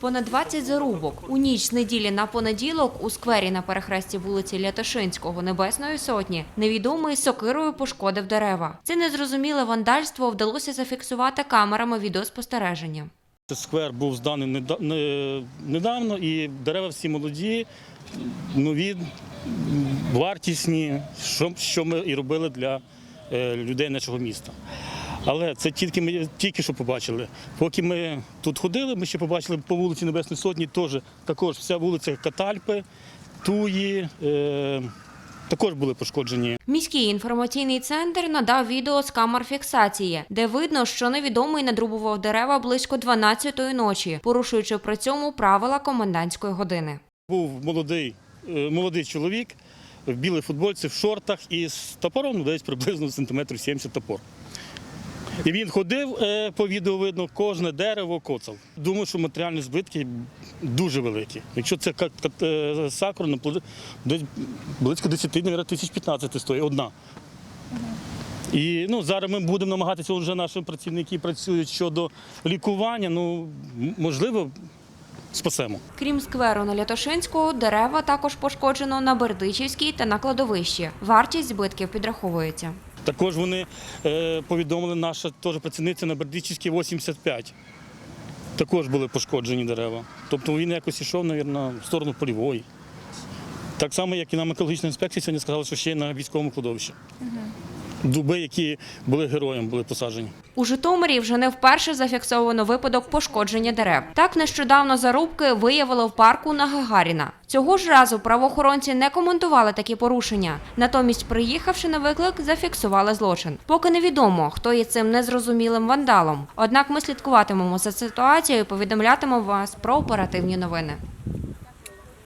Понад 20 зарубок. У ніч з неділі на понеділок у сквері на перехресті вулиці Лятошинського Небесної Сотні невідомий сокирою пошкодив дерева. Це незрозуміле вандальство вдалося зафіксувати камерами відеоспостереження. Сквер був зданий неда- недавно, і дерева всі молоді, нові, вартісні, що, що ми і робили для е, людей нашого міста. Але це тільки ми тільки що побачили. Поки ми тут ходили, ми ще побачили по вулиці Небесної Сотні теж, також вся вулиця Катальпи, Туї. Е, також були пошкоджені. Міський інформаційний центр надав відео з камер фіксації, де видно, що невідомий надрубував дерева близько 12-ї ночі, порушуючи при цьому правила комендантської години. Був молодий, е, молодий чоловік в білій футбольці, в шортах і з топором десь приблизно сантиметрів 70 топор. І він ходив, е, по відео видно, кожне дерево коцав. Думаю, що матеріальні збитки дуже великі. Якщо це е, сакура, пли- десь близько 10 мабуть, тисяч 15 стоїть одна. І ну, зараз ми будемо намагатися, вже наші працівники працюють щодо лікування. Ну, можливо, спасемо. Крім скверу на Лятошинського, дерева також пошкоджено на Бердичівській та на кладовищі. Вартість збитків підраховується. Також вони е, повідомили, наша теж працівниця на Бердичівській 85. Також були пошкоджені дерева. Тобто він якось йшов, мабуть, в сторону полівої. Так само, як і нам екологічна інспекція сьогодні сказала, що ще на військовому кладовищі. Дуби, які були героєм, були посаджені. У Житомирі вже не вперше зафіксовано випадок пошкодження дерев. Так нещодавно зарубки виявили в парку на Гагаріна. Цього ж разу правоохоронці не коментували такі порушення. Натомість, приїхавши на виклик, зафіксували злочин. Поки невідомо, хто є цим незрозумілим вандалом. Однак ми слідкуватимемо за ситуацією, і повідомлятимемо вас про оперативні новини.